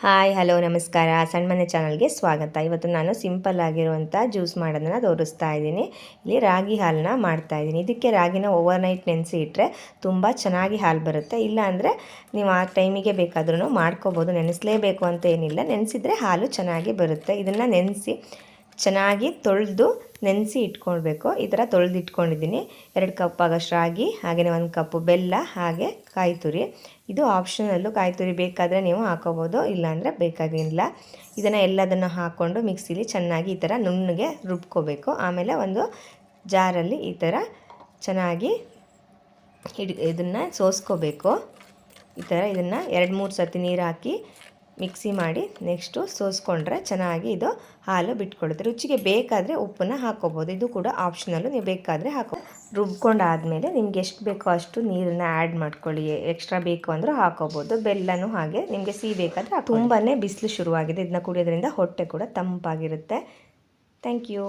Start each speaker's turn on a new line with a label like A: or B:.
A: Hi, hello, ನಮಸ್ಕಾರ. ಸಣ್ಣ ಮನೆ ಚಾನಲ್ಗೆ ಸ್ವಾಗತ. ಇವತ್ತು ನಾನು ಸಿಂಪಲ್ ಆಗಿರುವಂಥ ಜ್ಯೂಸ್ ಮಾಡೋದನ್ನು ತೋರಿಸ್ತಾ ಇದ್ದೀನಿ. ಇಲ್ಲಿ ರಾಗಿ ಹಾಲನ್ನ ಮಾಡ್ತಾ ಇದ್ದೀನಿ. ಇದಕ್ಕೆ ರಾಗಿನ ಓವರ್ ನೈಟ್ ನೆನೆಸಿ ಇಟ್ಟರೆ ತುಂಬ ಚೆನ್ನಾಗಿ ಹಾಲು ಬರುತ್ತೆ. ಇಲ್ಲ ಅಂದರೆ ನೀವು ಆ ಟೈಮಿಗೆ ಬೇಕಾದ್ರೂ ಮಾಡ್ಕೋಬೋದು. ನೆನೆಸಲೇಬೇಕು ಅಂತ ಏನಿಲ್ಲ. ನೆನೆಸಿದರೆ ಹಾಲು ಚೆನ್ನಾಗಿ ಬರುತ್ತೆ. ಇದನ್ನು ನೆನೆಸಿ ಚೆನ್ನಾಗಿ ತೊಳೆದು ನೆನೆಸಿ ಇಟ್ಕೊಳ್ಬೇಕು. ಈ ಥರ ತೊಳೆದು ಇಟ್ಕೊಂಡಿದ್ದೀನಿ ಎರಡು ಕಪ್ ಆಗೋಷ್ಟು ರಾಗಿ, ಹಾಗೆಯೇ ಒಂದು ಕಪ್ ಬೆಲ್ಲ, ಹಾಗೆ ಕಾಯಿ ತುರಿ ಇದು ಆಪ್ಷನಲ್ಲು ಕಾಯಿ ತುರಿ ಬೇಕಾದರೆ ನೀವು ಹಾಕೋಬೋದು, ಇಲ್ಲಾಂದರೆ ಬೇಕಾಗಿಲ್ಲ. ಇದನ್ನು ಎಲ್ಲದನ್ನು ಹಾಕ್ಕೊಂಡು ಮಿಕ್ಸಿಲಿ ಚೆನ್ನಾಗಿ ಈ ಥರ ನುಣ್ಣಗೆ ರುಬ್ಕೋಬೇಕು. ಆಮೇಲೆ ಒಂದು ಜಾರಲ್ಲಿ ಈ ಥರ ಚೆನ್ನಾಗಿ ಹಿಡ್ ಇದನ್ನು ಸೋಸ್ಕೋಬೇಕು. ಈ ಥರ ಇದನ್ನು ಎರಡು ಮೂರು ಸರ್ತಿ ನೀರು ಹಾಕಿ ಮಿಕ್ಸಿ ಮಾಡಿ ನೆಕ್ಸ್ಟು ಸೋಸ್ಕೊಂಡ್ರೆ ಚೆನ್ನಾಗಿ ಇದು ಹಾಲು ಬಿಟ್ಕೊಳ್ಳುತ್ತೆ ರುಚಿಗೆ ಬೇಕಾದರೆ ಉಪ್ಪನ್ನ ಹಾಕೋಬೋದು. ಇದು ಕೂಡ ಆಪ್ಷನಲ್ಲು ನೀವು ಬೇಕಾದರೆ ಹಾಕೋ, ರುಬ್ಕೊಂಡಾದಮೇಲೆ ನಿಮ್ಗೆ ಎಷ್ಟು ಬೇಕೋ ಅಷ್ಟು ನೀರನ್ನ ಆ್ಯಡ್ ಮಾಡ್ಕೊಳ್ಳಿ. ಎಕ್ಸ್ಟ್ರಾ ಬೇಕು ಅಂದರೂ ಹಾಕೋಬೋದು. ಬೆಲ್ಲನೂ ಹಾಗೆ ನಿಮಗೆ ಸಿಹಿ ಬೇಕಾದರೆ ತುಂಬಾ ಬಿಸಿಲು ಶುರುವಾಗಿದೆ. ಇದನ್ನ ಕುಡಿಯೋದ್ರಿಂದ ಹೊಟ್ಟೆ ಕೂಡ ತಂಪಾಗಿರುತ್ತೆ. Thank you.